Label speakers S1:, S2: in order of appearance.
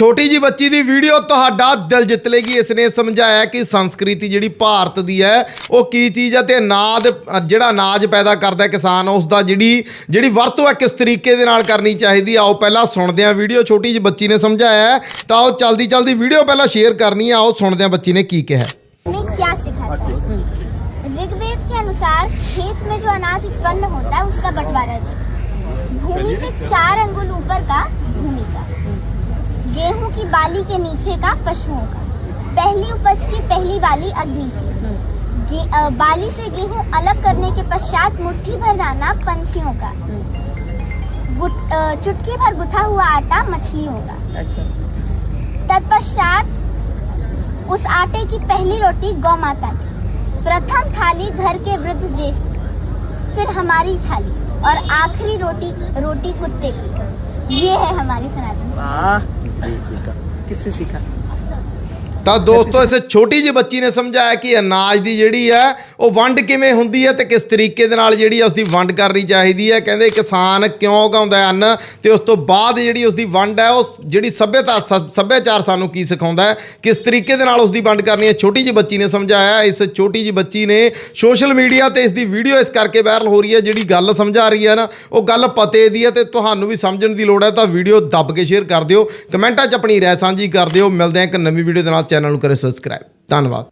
S1: ਛੋਟੀ ਜੀ ਬੱਚੀ ਦੀ ਵੀਡੀਓ ਤੁਹਾਡਾ ਦਿਲ ਜਿੱਤ ਲੇਗੀ ਇਸ ਨੇ ਸਮਝਾਇਆ ਕਿ ਸੰਸਕ੍ਰਿਤੀ ਜਿਹੜੀ ਭਾਰਤ ਦੀ ਹੈ ਉਹ ਕੀ ਚੀਜ਼ ਹੈ ਤੇ ਅਨਾਜ ਅ, ਜਿਹੜਾ ਅਨਾਜ ਪੈਦਾ ਕਰਦਾ ਹੈ ਕਿਸਾਨ ਉਸ ਦਾ ਜਿਹੜੀ ਜਿਹੜੀ ਵਰਤੋਂ ਹੈ ਕਿਸ ਤਰੀਕੇ ਦੇ ਨਾਲ ਕਰਨੀ ਚਾਹੀਦੀ ਆ ਆਓ ਪਹਿਲਾਂ ਸੁਣਦੇ ਹਾਂ ਵੀਡੀਓ ਛੋਟੀ ਜੀ ਬੱਚੀ ਨੇ ਸਮਝਾਇਆ ਹੈ, ਤਾਂ ਉਹ ਚਲਦੀ ਚਲਦੀ ਵੀਡੀਓ ਪਹਿਲਾਂ ਸ਼ੇਅਰ ਕਰਨੀ ਆ ਆਓ ਸੁਣਦੇ ਹਾਂ ਬੱਚੀ ਨੇ ਕੀ ਕਿਹਾ
S2: में क्या सिखाता है ऋग्वेद के अनुसार खेत में जो अनाज उत्पन्न होता है उसका बंटवारा दे भूमि से चार अंगुल ऊपर का भूमि का गेहूं की बाली के नीचे का पशुओं का। पहली उपज की पहली बाली अग्नि। की बाली से गेहूँ अलग करने के पश्चात मुट्ठी भर दाना पंछियों का। चुटकी भर गुथा हुआ आटा मछलियों का।
S3: अच्छा।
S2: तत्पश्चात उस आटे की पहली रोटी गौ माता की। प्रथम थाली घर के वृद्ध ज्येष्ठ फिर हमारी थाली और आखिरी रोटी रोटी कुत्ते की। ये है हमारी सनातन।
S3: que se.
S1: ਤਾਂ ਦੋਸਤੋ, ਇਸ ਛੋਟੀ ਜਿਹੀ ਬੱਚੀ ਨੇ ਸਮਝਾਇਆ ਕਿ ਅਨਾਜ ਦੀ ਜਿਹੜੀ ਹੈ, ਉਹ ਵੰਡ ਕਿਵੇਂ ਹੁੰਦੀ ਹੈ ਤੇ ਕਿਸ ਤਰੀਕੇ ਦੇ ਨਾਲ ਜਿਹੜੀ ਉਸ ਦੀ ਵੰਡ ਕਰਨੀ ਚਾਹੀਦੀ ਹੈ। ਕਹਿੰਦੇ ਕਿਸਾਨ ਕਿਉਂ ਉਗਾਉਂਦਾ ਹੈ ਅੰਨ ਤੇ ਉਸ ਤੋਂ ਬਾਅਦ ਜਿਹੜੀ ਉਸ ਦੀ ਵੰਡ ਹੈ ਉਹ ਜਿਹੜੀ ਸੱਭਿਅਤਾ ਸ- ਸੱਭਿਆਚਾਰ ਸਾਨੂੰ ਕੀ ਸਿਖਾਉਂਦਾ ਹੈ, ਕਿਸ ਤਰੀਕੇ ਦੇ ਨਾਲ ਉਸ ਦੀ ਵੰਡ ਕਰਨੀ ਹੈ। ਛੋਟੀ ਜਿਹੀ ਬੱਚੀ ਨੇ ਸਮਝਾਇਆ, ਇਸ ਛੋਟੀ ਜਿਹੀ ਬੱਚੀ ਨੇ ਸੋਸ਼ਲ ਮੀਡੀਆ ਤੇ ਇਸ ਦੀ ਵੀਡੀਓ ਇਸ ਕਰਕੇ ਵਾਇਰਲ ਹੋ ਰਹੀ ਹੈ, ਜਿਹੜੀ ਗੱਲ ਸਮਝਾ ਰਹੀ ਹੈ ਨਾ, ਉਹ ਗੱਲ ਪਤੇ ਦੀ ਹੈ ਤੇ ਤੁਹਾਨੂੰ ਵੀ ਸਮਝਣ ਦੀ ਲੋੜ ਹੈ, ਤਾਂ ਵੀਡੀਓ ਦੱਬ ਕੇ ਸ਼ੇਅਰ ਕਰ ਦਿਓ। ਕਮੈਂਟਾਂ 'ਚ ਆਪਣੀ ਰਾਏ ਸਾਂਝੀ ਕਰ ਦਿਓ। ਮਿਲਦੇ ਹਾਂ ਇੱਕ ਨਵੀਂ ਵੀਡੀਓ ਦੇ ਨਾਲ। ਚੈਨਲ ਨੂੰ ਕਰੇ ਸਬਸਕ੍ਰਾਈਬ। ਧੰਨਵਾਦ।